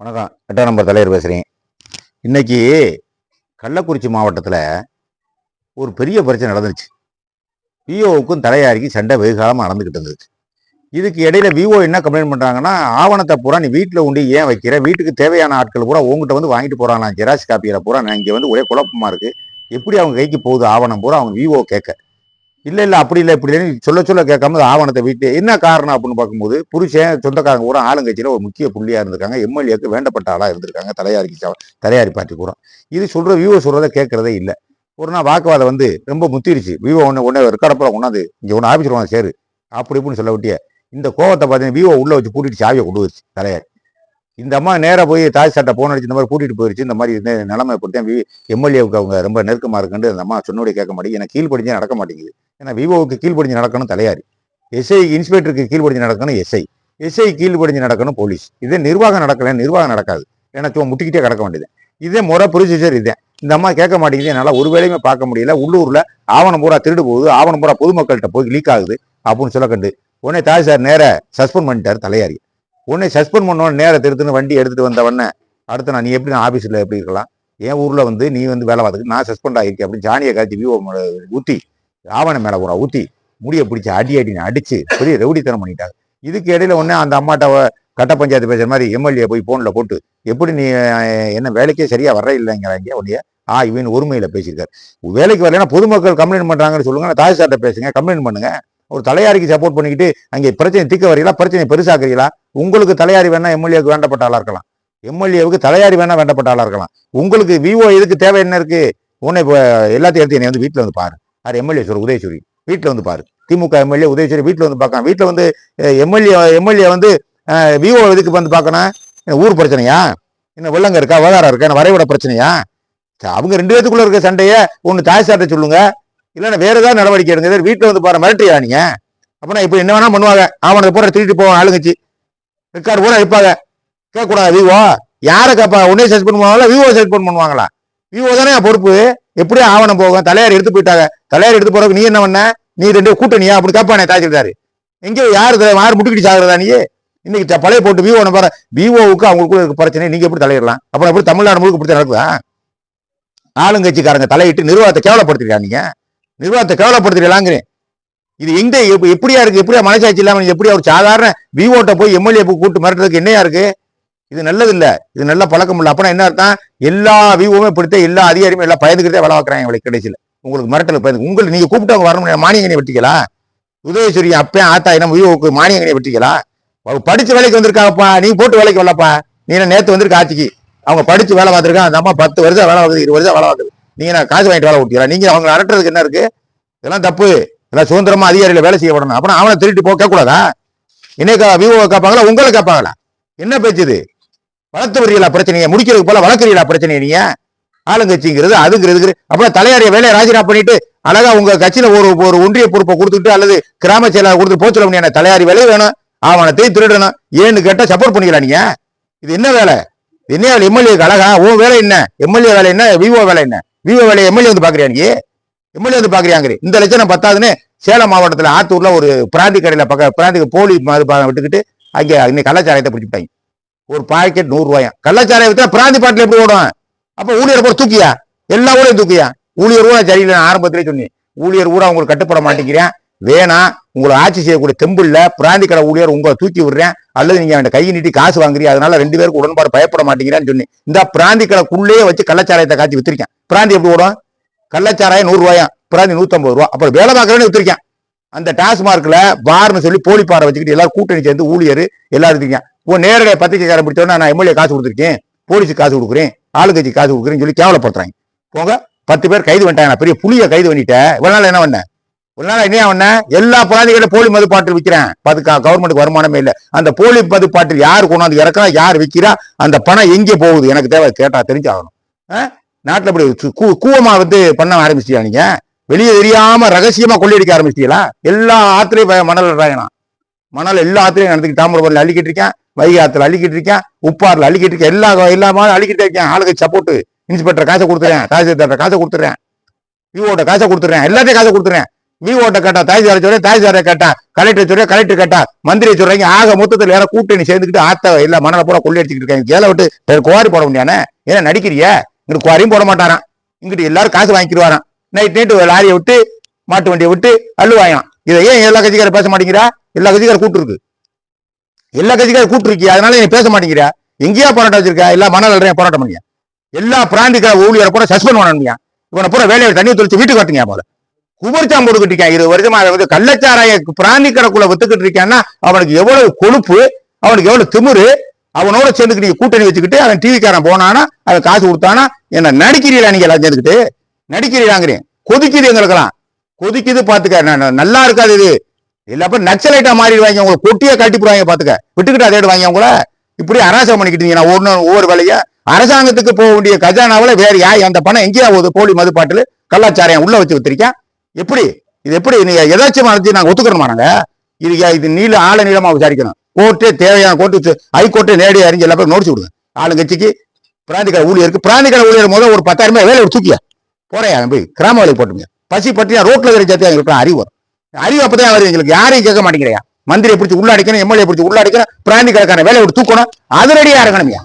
வணக்கம். எட்டாம் நம்பர் தலைவர் பேசுகிறேன் இன்றைக்கி கள்ளக்குறிச்சி மாவட்டத்தில் ஒரு பெரிய பிரச்சனை நடந்துருச்சு. விஓவுக்கும் தலையாரிக்கும் சண்டை வெகு காலமாக நடந்துக்கிட்டு இருந்துச்சு. இதுக்கு இடையில விஓ என்ன கம்ப்ளைண்ட் பண்ணுறாங்கன்னா ஆவணத்தை பூரா நீ வீட்டில் உண்டு ஏன் வைக்கிற? வீட்டுக்கு தேவையான ஆட்கள் பூரா உங்ககிட்ட வந்து வாங்கிட்டு போகிறாங்களா ஜெராக்ஸ் காப்பியில் பூரா. நான் இங்கே வந்து ஒரே குழப்பமாக இருக்குது எப்படி அவங்க கைக்கு போகுது ஆவணம் பூரா? அவங்க விஓ கேட்க. இல்லை இல்லை அப்படி இல்லை இப்படி இல்லைன்னு சொல்ல சொல்ல கேட்காம ஆவணத்தை வீட்டு என்ன காரணம் அப்படின்னு பார்க்கும்போது புருஷன் சொந்தக்காரங்க பூரா ஆளுங்கட்சியில் ஒரு முக்கிய புள்ளியாக இருந்திருக்காங்க. எம்எல்ஏக்கு வேண்டப்பட்ட ஆளாக இருந்திருக்காங்க. தலையாரிக்கு தலையாரி பார்ட்டி பூரா. இது சொல்கிற விவோ சொல்கிறத கேட்குறதே இல்லை. ஒரு நாள் வாக்குவாதம் வந்து ரொம்ப முத்திருச்சு விவோ ஒன்று ஒன்றே ரெக்கார்டப்பட கொண்டாந்து இங்கே ஒன்று ஆஃபீஸ் வாங்க சேரு. அப்படி இப்படின்னு சொல்ல விட்டிய இந்த கோவத்தை பார்த்தீங்கன்னா விவோ உள்ளே வச்சு கூட்டிட்டு சாவியை கொண்டு வச்சு தலையாரி. இந்த அம்மா நேராக போய் தாய் சட்டை போன் அடிச்சு இந்த மாதிரி கூட்டிகிட்டு போயிடுச்சு இந்த மாதிரி இந்த நிலைமை இப்படித்தான் வி எம்எல்ஏவுக்கு அவங்க ரொம்ப நெருக்கமாக இருக்குன்னு அந்த அம்மா சொன்னோடைய கேட்க மாட்டேங்குது. எனக்கு கீழ்ப்படிஞ்சே நடக்க மாட்டேங்குது. ஏன்னா விவோவுக்கு கீழ்ப்படிஞ்சு நடக்கணும் தலையாரி. எஸ்ஐ இன்ஸ்பெக்டருக்கு கீழ்ப்படிஞ்சு நடக்கணும் எஸ்ஐ எஸ்ஐ கீழ்ப்படிஞ்சு நடக்கணும் போலீஸ். இதே நிர்வாகம் நடக்கல நிர்வாகம் நடக்காது. ஏன்னா சும்மா முட்டிக்கிட்டே கிடக்க வேண்டியது. இதே முறை ப்ரொசீஜர் இதே. இந்த அம்மா கேட்க மாட்டேங்குது. என்னால் ஒரு வேலையுமே பார்க்க முடியல. உள்ளூரில் ஆவணம் பூரா திருடு போகுது. ஆவணம் பூரா பொதுமக்கள்கிட்ட போய் லீக் ஆகுது. அப்படின்னு சொல்ல கண்டு உடனே தாய் சார் நேர சஸ்பெண்ட் பண்ணிட்டாரு தலையாரி. உடனே சஸ்பெண்ட் பண்ணோன்னு நேர திருத்துன்னு வண்டி எடுத்துகிட்டு வந்தவொடனே அடுத்து நான் நீ எப்படி நான் ஆஃபீஸில் எப்படி இருக்கலாம்? என் ஊரில் வந்து நீ வந்து வேலை பார்த்துக்கு நான் சஸ்பெண்ட் ஆகிருக்கேன் அப்படின்னு ஜானியை காய்ச்சி விவோ ஊற்றி ராவண மேலே பூரா ஊற்றி முடியை பிடிச்சி அடி அடின்னு அடித்து பெரிய ரவுடித்தனம் பண்ணிட்டாங்க. இதுக்கு இடையில ஒன்று அந்த அம்மாட்ட கட்ட பஞ்சாயத்து பேசுகிற மாதிரி எம்எல்ஏ போய் ஃபோனில் போட்டு எப்படி நீ என்ன வேலைக்கே சரியாக வர இல்லைங்கிறாங்க உடைய ஆ இவன் ஒருமையில பேசியிருக்காரு. வேலைக்கு வரலைன்னா பொதுமக்கள் கம்ப்ளைண்ட் பண்ணுறாங்கன்னு சொல்லுங்க நான் தாய் சார்கிட்ட பேசுங்க கம்ப்ளைண்ட் பண்ணுங்க. ஒரு தலையாரிக்கு சப்போர்ட் பண்ணிக்கிட்டு அங்கே பிரச்சனை திக்க வரீங்களா பிரச்சனை பெருசாக்குறீங்களா? உங்களுக்கு தலையாரி வேணா எம்எல்ஏக்கு வேண்டப்பட்ட ஆளாக இருக்கலாம். எம்எல்ஏவுக்கு தலையாரி வேணா வேண்டப்பட்ட ஆளாக இருக்கலாம். உங்களுக்கு விவோ இதுக்கு தேவை என்ன இருக்கு? உன்னை இப்போ எல்லாத்தையும் எடுத்து என்னை வந்து வீட்டில் வந்து பாரு. யார்? எம்எல்ஏ சொல்ற உதயசூரி. வீட்டில் வந்து பாரு. திமுக எம்எல்ஏ உதயசூரி வீட்டில் வந்து பார்க்கலாம் வீட்டில் வந்து எம்எல்ஏ எம்எல்ஏ வந்து விவோ இதுக்கு வந்து பார்க்கணும் என்ன ஊர் பிரச்சனையா? என்ன வெள்ளங்க இருக்கா? வேதாரம் இருக்கா? என்ன வரைவிட பிரச்சனையா? அவங்க ரெண்டு பேத்துக்குள்ள இருக்க சண்டையை ஒன்று தாய் சாட்டை சொல்லுங்க. இல்லைன்னா வேற ஏதாவது நடவடிக்கை எடுங்க. வீட்டில் வந்து பாரு மிரட்டியா நீங்க? அப்படின்னா இப்போ என்ன வேணா பண்ணுவாங்க. அவனை போற திருட்டு போவான் ஆளுங்கச்சி ரெக்கார்டு பூரா வைப்பாங்க. கேட்கக்கூடாது. விவோ யாரை கேட்பா உடனே சஸ்பெண்ட் பண்ணுவாங்களா விவோ சஸ்பெண்ட் பண்ணுவாங்களா விவோ தானே பொறுப்பு? எப்படியும் ஆவணம் போகும். தலையார் எடுத்து போயிட்டாங்க. தலையார் எடுத்து போறதுக்கு நீ என்ன பண்ண? நீ ரெண்டு கூட்டணியா? அப்படி கேட்பானே தாசில்தாரு. எங்க யார் யார் முட்டுக்கிட்டு சாகுறதா நீ? இன்னைக்கு பழைய போட்டு விவோ பாரு. விவோவுக்கு அவங்களுக்குள்ள இருக்க பிரச்சனை நீங்க எப்படி தலையிடலாம்? அப்புறம் எப்படி தமிழ்நாடு முழுக்க இப்படி நடக்குதா? ஆளுங்கட்சிக்காரங்க தலையிட்டு நிர்வாகத்தை கேவலப்படுத்திருக்கா நீங்க. நிர்வாகத்தை கேவலப்படுத்திடலாங்கிறேன் இது எங்க எப்படியா இருக்கு? எப்படியா மனசாட்சி இல்லாம எப்படி எப்படியா ஒரு சாதாரண விவோட்ட போய் எம்எல்ஏ கூட்டு மிரட்டுறதுக்கு என்னையா இருக்கு? இது நல்லது இல்ல இது நல்ல பழக்கம் இல்லை அப்பனா என்ன அர்த்தம்? எல்லா விவோவுமே இப்படித்த எல்லா அதிகாரியுமே எல்லாம் பயந்துக்கிட்டே வேலை பார்க்கறாங்க இவங்களுக்கு கடைசியில. உங்களுக்கு மிரட்டல் பயந்து உங்களுக்கு நீங்க கூப்பிட்டு அவங்க வரணும் மானியங்கனை வெட்டிக்கலாம் உதயசூரி அப்பே ஆத்தா என்ன விவோவுக்கு மானியங்கனை வெட்டிக்கலாம் அவங்க படிச்ச வேலைக்கு வந்திருக்காங்கப்பா நீ போட்டு வேலைக்கு வரலப்பா. நீ என்ன நேற்று வந்திருக்க ஆட்சிக்கு? அவங்க படிச்சு வேலை பார்த்துருக்கான் அந்த அம்மா பத்து வருஷம் வேலை பார்க்குது இருபது வருஷம் வேலை பார்க்குது. நீங்க நான் காசு வாங்கிட்டு வேலை ஓட்டிக்கலாம் நீங்க அவங்க அரட்டுறதுக்கு என்ன இருக்கு? இதெல்லாம் தப்பு. இல்லை சுதந்திரமா அதிகாரியில வேலை செய்ய விடணும். அப்புறம் அவனை திருட்டு போக கூடாதா என்னைக்கா விவோவை கேட்பாங்களா? உங்களை கேட்பாங்களா? என்ன பேச்சு இது? வளர்த்து வரீங்களா பிரச்சனையை? முடிக்கிறதுக்கு போல வளர்க்குறீங்களா பிரச்சனையை நீங்க? ஆளுங்கட்சிங்கிறது அதுங்கிறது அப்புறம் தலையாரிய வேலையை ராஜினாமா பண்ணிட்டு அழகா உங்க கட்சியில ஒரு ஒரு ஒன்றிய பொறுப்பை கொடுத்துட்டு அல்லது கிராம செயலாளர் கொடுத்து போச்சு முடியாது. தலையாரி வேலை வேணும். ஆவணத்தை திருடணும். ஏன்னு கேட்டா சப்போர்ட் பண்ணிக்கலாம் நீங்க. இது என்ன வேலை? என்ன வேலை? எம்எல்ஏக்கு அழகா உன் வேலை என்ன? எம்எல்ஏ வேலை என்ன? விவோ வேலை என்ன? விவோ வேலையை எம்எல்ஏ வந்து பாக்குறியா நீ எம்எல்ஏ வந்து பாக்குறியாங்க இந்த லட்சணம் பத்தாதுன்னு சேலம் மாவட்டத்தில் ஆத்தூர்ல ஒரு பிராந்தி கடையில பக்க பிராந்தி போலி மதுபானம் விட்டுக்கிட்டு அங்கே இன்னைக்கு கலாச்சாரத்தை பிடிச்சிட்டாங்க ஒரு பாக்கெட் நூறு ரூபாயா? கள்ளச்சாராயம் வித்தா பிராந்தி பாட்டில் எப்படி ஓடும்? அப்போ ஊழியர் போட தூக்கியா? எல்லா ஊரையும் தூக்கியா? ஊழியர் கூட சரியில்லை நான் ஆரம்பத்திலே சொன்னேன். ஊழியர் கூட உங்களுக்கு கட்டுப்பட மாட்டேங்கிறேன். வேணாம் உங்களை ஆட்சி செய்யக்கூடிய தெம்பு பிராந்தி கடை ஊழியர் உங்களை தூக்கி விடுறேன். அல்லது நீங்க அவன் கையை நீட்டி காசு வாங்குறீ அதனால ரெண்டு பேருக்கு உடன்பாடு பயப்பட மாட்டேங்கிறேன்னு சொன்னேன். இந்த பிராந்தி கடைக்குள்ளேயே வச்சு கள்ளச்சாராயத்தை காட்சி வித்திருக்கேன். பிராந்தி எப்படி ஓடும்? கள்ளச்சாராயம் நூறுரூவாயா? பிராந்தி ரூபா. அப்புறம் வேலை பார்க்குறேன்னு வித்திருக்கேன் அந்த டாஸ்மார்க்கில் பார்னு சொல்லி போலி பாறை வச்சுக்கிட்டு எல்லாரும் கூட்டணி சேர்ந்து ஊழியர் எல்லாரும் இருக்கேன் உன் நேரடியாக பத்திரிக்கைக்காரன் பிடிச்சோன்னா நான் எம்எல்ஏ காசு கொடுத்துருக்கேன். போலீஸுக்கு காசு கொடுக்குறேன். ஆளுங்கட்சி காசு கொடுக்குறேன்னு சொல்லி கேவலப்படுத்துறாங்க. போங்க. பத்து பேர் கைது பண்ணிட்டாங்க நான் பெரிய புளிய கைது பண்ணிட்டேன் இவ்வளோ நாள் என்ன பண்ணேன் இவ்வளவு நாள் என்ன பண்ண? எல்லா பிராந்திகளும் போலி மது பாட்டில் விற்கிறேன் அதுக்கு கவர்மெண்ட்டுக்கு வருமானமே இல்லை. அந்த போலி மது பாட்டில் யார் கொண்டாந்து இறக்குறா? யார் விற்கிறா அந்த பணம் எங்கே போகுது? எனக்கு தேவை. கேட்டால் தெரிஞ்சாகணும். ஆ? நாட்டில் இப்படி சு- கூ- கூவமா வந்து பண்ண ஆரம்பிச்சிட்டியா நீங்க? வெளியே தெரியாம ரகசியமா கொள்ளையடிக்க ஆரம்பிச்சிட்டீங்களா எல்லா ஆத்திரையும் மணல் இடுறாங்கண்ணா மணல் எல்லா ஆத்திரையும் நடந்துக்கு தாமிரபரணி அள்ளிக்கிட்டு இருக்கேன். வைகை ஆத்துல அள்ளிக்கிட்டு இருக்கேன். உப்பாறுல அள்ளிக்கிட்டு இருக்கேன். எல்லா எல்லா மாதிரி அள்ளிக்கிட்டு இருக்கேன். ஆளுக்கு சப்போர்ட் இன்ஸ்பெக்டர் காசை கொடுத்துறேன். தாசில்தார்ட்ட காசை கொடுத்துறேன். விஓட்ட காசை கொடுத்துறேன். எல்லாத்தையும் காசை கொடுத்துறேன். விஓட்ட கேட்டா தாய்சார சொல்றேன். தாய்சார கேட்டா கலெக்டர் சொல்றேன். கலெக்டர் கேட்டா மந்திரி சொல்றீங்க ஆக மொத்தத்துல யாரோ கூட்டணி சேர்ந்துக்கிட்டு ஆத்த இல்ல மணலை பூரா கொள்ளையடிச்சிட்டு இருக்காங்க. கேள விட்டு குவாரி போட முடியானே ஏன்னா நடிக்கிறிய. இங்கிட்டு குவாரியும் போட மாட்டாரான் இங்கிட்டு எல்லாரும் காசு வாங்கிக்கிடுவாராம். நைட் நைட்டு லாரியை விட்டு மாட்டு வண்டியை விட்டு அள்ளுவாயாம். இதை ஏன் எல்லா கட்சிக்காரர் பேச மாட்டேங்கிறா? எல்லா கட்சிக்காரர் கூட்டு இருக்கு எல்லா கட்சிக்காரர் கூட்டு இருக்கியா அதனால நீ பேச மாட்டேங்கிறா? எங்கேயா போராட்டம் வச்சிருக்கா? எல்லா மணல் அல்றையா போராட்டம் பண்ணியா? எல்லா பிராந்திக ஊழியரை கூட சஸ்பெண்ட் பண்ணணும்யா இவனை பூரா வேலையை தண்ணி தொழிச்சு வீட்டுக்கு வரட்டுங்க போல? குபரிச்சாம் போட்டுக்கிட்டு இருக்கான் இருபது வருஷமா வந்து கள்ளச்சாராய பிராந்தி கடைக்குள்ள வித்துக்கிட்டு இருக்கான்னா அவனுக்கு எவ்வளவு கொழுப்பு அவனுக்கு எவ்வளவு திமிரு அவனோட சேர்ந்துக்கிட்டு நீங்க கூட்டணி வச்சுக்கிட்டு அவன் டிவிக்காரன் போனானா அவன் காசு கொடுத்தானா என்ன நடிக்கிறீங்களா நீங்க எல்லாம் சேர்ந்துக்கிட்டு? நடிக்கிறீங்களாங்கிறேன் கொதிக்குது எங்களுக்கெல்லாம். கொதிக்குது பாத்துக்க. நல்லா இருக்காது இது. இல்லப்ப நக்சலைட்டா மாறிடுவாங்க. உங்களை கொட்டியா கட்டி போடுவாங்க பாத்துக்க. விட்டுக்கிட்டு அதை அவங்கள இப்படி அராசகம் பண்ணிக்கிட்டீங்கன்னா ஒவ்வொரு ஒவ்வொரு வேலையா? அரசாங்கத்துக்கு போக வேண்டிய கஜானாவில் வேற யா அந்த பணம் எங்கேயா போகுது? போலி மதுப்பாட்டில் கள்ளச்சாரையம் உள்ள வச்சு வச்சிருக்கேன். எப்படி? இது எப்படி? நீங்க எதாச்சும் நடத்தி நாங்கள் ஒத்துக்கிறோமா நாங்க? இது இது நீள ஆழ நீளமா விசாரிக்கணும். கோர்ட்டே தேவையான கோர்ட்டு ஹைகோர்ட்டே நேரடியாக அறிஞ்சு எல்லா பேரும் நோடிச்சு விடுங்க. ஆளுங்கட்சிக்கு பிராந்திகர ஊழியருக்கு பிராந்திகர ஊழியர் முதல் ஒரு பத்தாயிரம் ரூபாய் வேலை தூக்கியா போறையா போய் கிராம வேலை போட்டுங்க பசி பட்டி ரோட்டில் இருக்கிற சேர்த்து எங்களுக்கு அறிவு வரும். அறிவு அப்பதான் வருது எங்களுக்கு. யாரையும் கேட்க மாட்டேங்கிறியா? மந்திரியை பிடிச்சி உள்ளாடிக்கணும் எம்எல்ஏ பிடிச்சி உள்ள அடிக்கணும் பிராந்தி கணக்கான வேலையை விட்டு தூக்கணும். அது ரெடியா இருக்கணும்யா